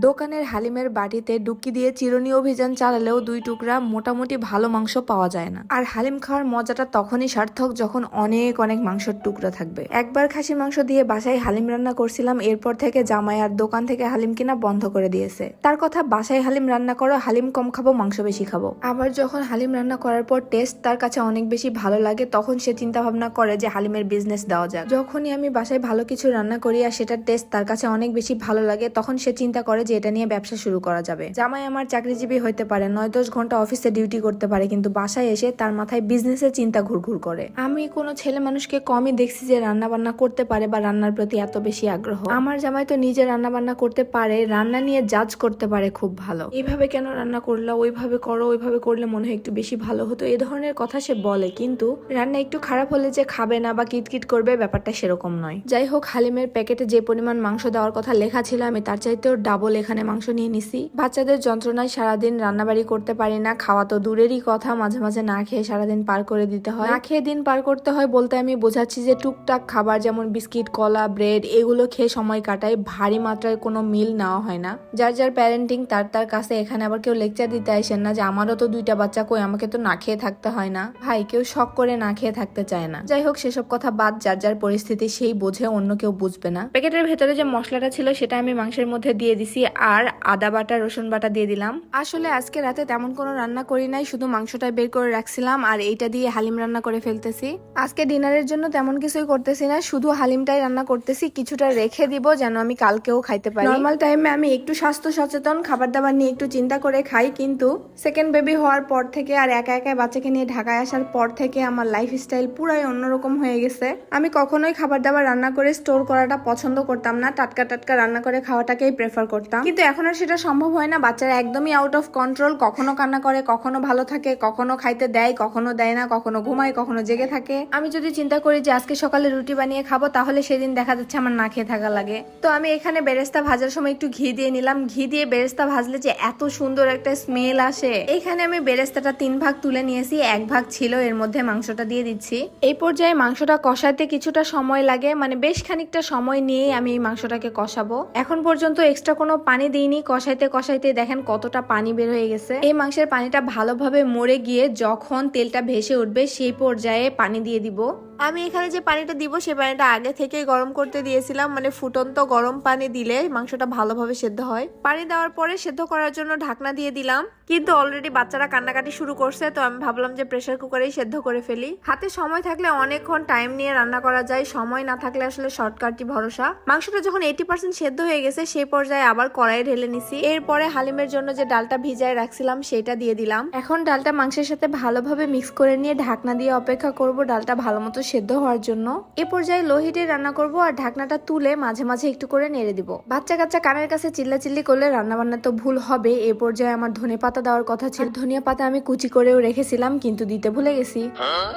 দোকানের হালিমের বাটিতে ডুক্কি দিয়ে চিরুনি অভিযান চালালেও দুই টুকরা মোটামুটি ভালো মাংস পাওয়া যায় না। আর হালিম খাওয়ার মজাটা তখনই সার্থক যখন অনেক অনেক মাংসের টুকরা থাকবে। একবার খাসি মাংস দিয়ে বাসায় হালিম রান্না করছিলাম, এরপর থেকে জামাই আর দোকান থেকে হালিম কিনা বন্ধ করে দিয়েছে। তার কথা, বাসায় হালিম রান্না করো, হালিম কম খাব, মাংস বেশি খাব। আবার যখন হালিম রান্না করার পর টেস্ট তার কাছে অনেক বেশি ভালো লাগে, তখন সে চিন্তা ভাবনা করে যে হালিমের বিজনেস দেওয়া যায় যখনই আমি বাসায় ভালো কিছু রান্না করি আর সেটার টেস্ট তার কাছে অনেক বেশি ভালো লাগে, তখন সে চিন্তা করে যে এটা নিয়ে ব্যবসা শুরু করা যাবে। জামাই আমার চাকরিজীবী হতে পারে নয় দশ ঘণ্টা অফিসে ডিউটি করতে পারে, কিন্তু বাসায় এসে তার মাথায় বিজনেসের চিন্তা ঘুরঘুর করে। আমি কোনো ছেলে মানুষকে কমই দেখছি যে রান্না বান্না করতে পারে বা রান্নার প্রতি এত বেশি আগ্রহ। আমার জামাই তো নিজে রান্না বান্না করতে পারে, রান্না নিয়ে জাজ করতে পারে খুব ভালো। এইভাবে কেন রান্না করল, ওইভাবে করো, ওইভাবে করলে মনে হয় একটু বেশি ভালো হতো, এ ধরনের কথা সে বলে, কিন্তু রান্না একটু খারাপ হলে যে খাবে না বা কিটকিট করবে ব্যাপারটা সেরকম নয়। যাই হোক, হালিমের প্যাকেটে যে পরিমাণ মাংস দেওয়ার কথা লেখা ছিল, আমি তার চাইতেও ডাবল এখানে মাংস নিয়ে নিছি। বাচ্চাদের যন্ত্রণায় সারাদিন রান্নাবাড়ি করতে পারি না, খাওয়া তো দূরেরই কথা, মাঝে মাঝে না খেয়ে সারাদিন পার করে দিতে হয়। না খেয়ে দিন পার করতে হয় বলতে আমি বোঝাচ্ছি যে টুকটাক খাবার যেমন বিস্কিট, কলা, ব্রেড, এগুলো খেয়ে সময় কাটাই ভারী মাত্রায় কোনো মিল নেওয়া হয় না। যার যার প্যারেন্টিং তার তার কাছে এখানে আবার কেউ লেকচার দিতে আসেন না যে আমারও তো দুইটা বাচ্চা, কই আমাকে তো না খেয়ে থাকতে হয় না। ভাই, কেউ শখ করে না খেয়ে থাকতে চায় না। যাই হোক, সেসব কথা বাদ যার যার পরিস্থিতি, সেই বোঝে অন্য কেউ বুঝবে না। প্যাকেটের ভেতরে যে মশলাটা ছিল সেটা আমি মাংসের মধ্যে দিয়ে দিছি। আর আদা বাটা রসুন বাটা দিয়ে দিলাম। আসলে আজকে রাতে তেমন কোনো রান্না করি নাই শুধু মাংসটা বের করে রাখছিলাম আর এইটা দিয়ে হালিম রান্না করে ফেলতেছি। আজকে ডিনারের জন্য তেমন কিছুই করতেছি না শুধু হালিমটাই রান্না করতেছি কিছুটা রেখে দিব যেন আমি কালকেও খাইতে পারি। নর্মাল টাইমে আমি একটু স্বাস্থ্য সচেতন খাবার দাবার নিয়ে একটু চিন্তা করে খাই কিন্তু সেকেন্ড বেবি হওয়ার পর থেকে আর একা একা বাচ্চাকে নিয়ে ঢাকায় আসার পর থেকে আমার লাইফ স্টাইল পুরাই অন্যরকম হয়ে গেছে। আমি কখনোই খাবার দাবার রান্না করে স্টোর করাটা পছন্দ করতাম না টাটকা টাটকা রান্না করে খাওয়াটাকেই প্রেফার করতাম। কিন্তু এখন আর সেটা সম্ভব হয় না। বাচ্চারা একদমই আউট অফ কন্ট্রোল কখনো কান্না করে, কখনো ভালো থাকে, কখনো খাইতে দেয়, কখনো দেয় না, কখনো ঘুমায়, কখনো জেগে থাকে। আমি যদি চিন্তা করি যে আজকে সকালে রুটি বানিয়ে খাব, তাহলে সেদিন দেখা যাচ্ছে আমার না খেয়ে থাকা লাগে। তো আমি এখানে বেরেস্তা ভাজার সময় একটু ঘি দিয়ে নিলাম। ঘি দিয়ে বেরেস্তা ভাজলে যে এত সুন্দর একটা স্মেল আসে। এখানে আমি বেরেস্তাটা তিন ভাগ তুলে নিয়েছি, এক ভাগ ছিল, এর মধ্যে মাংসটা দিয়ে দিচ্ছি। এই পর্যায়ে মাংসটা কষাতে কিছুটা সময় লাগে মানে বেশ খানিকটা সময় নিয়েই আমি এই মাংসটাকে কষাবো। এখন পর্যন্ত এক্সট্রা কোনো পানি দিইনি। কষাইতে কষাইতে দেখেন কতটা পানি বের হয়ে গেছে। এই মাংসের পানিটা ভালোভাবে মরে গিয়ে যখন তেলটা ভেসে উঠবে সেই পর্যায়ে পানি দিয়ে দিব। আমি এখানে যে পানিটা দিব সেই পানিটা আগে থেকেই গরম করতে দিয়েছিলাম। মানে ফুটন্ত গরম পানি দিলে মাংসটা ভালোভাবে সেদ্ধ হয়। পানি দেওয়ার পরে সেদ্ধ করার জন্য ঢাকনা দিয়ে দিলাম। কিন্তু অলরেডি বাচ্চারা কান্নাকাটি শুরু করছে, তো আমি ভাবলাম যে প্রেশার কুকারেই সেদ্ধ করে ফেলি। হাতে সময় থাকলে অনেকক্ষণ টাইম নিয়ে রান্না করা যায়, সময় না থাকলে আসলে শর্টকাটই ভরসা। মাংসটা যখন এইটি পার্সেন্ট সেদ্ধ হয়ে গেছে সেই পর্যায়ে আবার কড়াইয়ে ঢেলে নিছি। এরপরে হালিমের জন্য যে ডালটা ভিজায় রাখছিলাম, সেটা দিয়ে দিলাম। এখন ডালটা মাংসের সাথে ভালোভাবে মিক্স করে নিয়ে ঢাকনা দিয়ে অপেক্ষা করব। ডালটা ভালো মতো সেদ্ধ হওয়ার জন্য। এ পর্যায়ে লোহিটে রান্না করব আর ঢাকনাটা তুলে মাঝে মাঝে একটু করে নেড়ে দিব। বাচ্চা কাচ্চা কানের কাছে চিল্লাচিল্লি করলে রান্না বান্না তো ভুল হবে। এ পর্যায়ে আমার ধনে পাতা দেওয়ার কথা ছিল। ধনিয়া পাতা আমি কুচি করেও রেখেছিলাম কিন্তু দিতে ভুলে গেছি।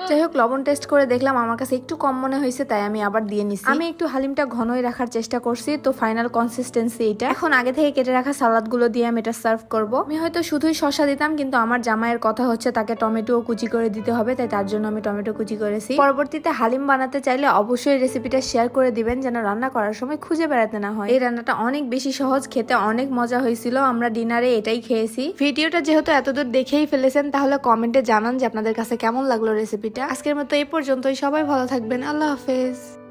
যাই হোক লবণ টেস্ট করে দেখলাম আমার কাছে একটু কম মনে হয়েছে তাই আমি আবার দিয়ে নিছি। আমি একটু হালিমটা ঘনই রাখার চেষ্টা করছি তো ফাইনাল কনসিস্টেন্সি এটা। এখন আগে থেকে কেটে রাখা সালাদগুলো দিয়ে আমি এটা সার্ভ করব। আমি হয়তো শুধুই শশা দিতাম কিন্তু আমার জামাইয়ের কথা হচ্ছে তাকে টমেটো কুচি করে দিতে হবে তাই তার জন্য আমি টমেটো কুচি করেছি। পরবর্তীতে হালিম বানাতে চাইলে অবশ্যই রেসিপিটা শেয়ার করে দিবেন, যেন রান্না করার সময় খুঁজে বেড়াতে না হয়। এই রান্নাটা অনেক বেশি সহজ, খেতে অনেক মজা হয়েছিল। আমরা ডিনারে এটাই খেয়েছি। ভিডিওটা যেহেতু এতদূর দেখেই ফেলেছেন, তাহলে কমেন্টে জানান যে আপনাদের কাছে কেমন লাগল রেসিপিটা আজকের মতো এই পর্যন্তই। সবাই ভালো থাকবেন। আল্লাহ হাফেজ।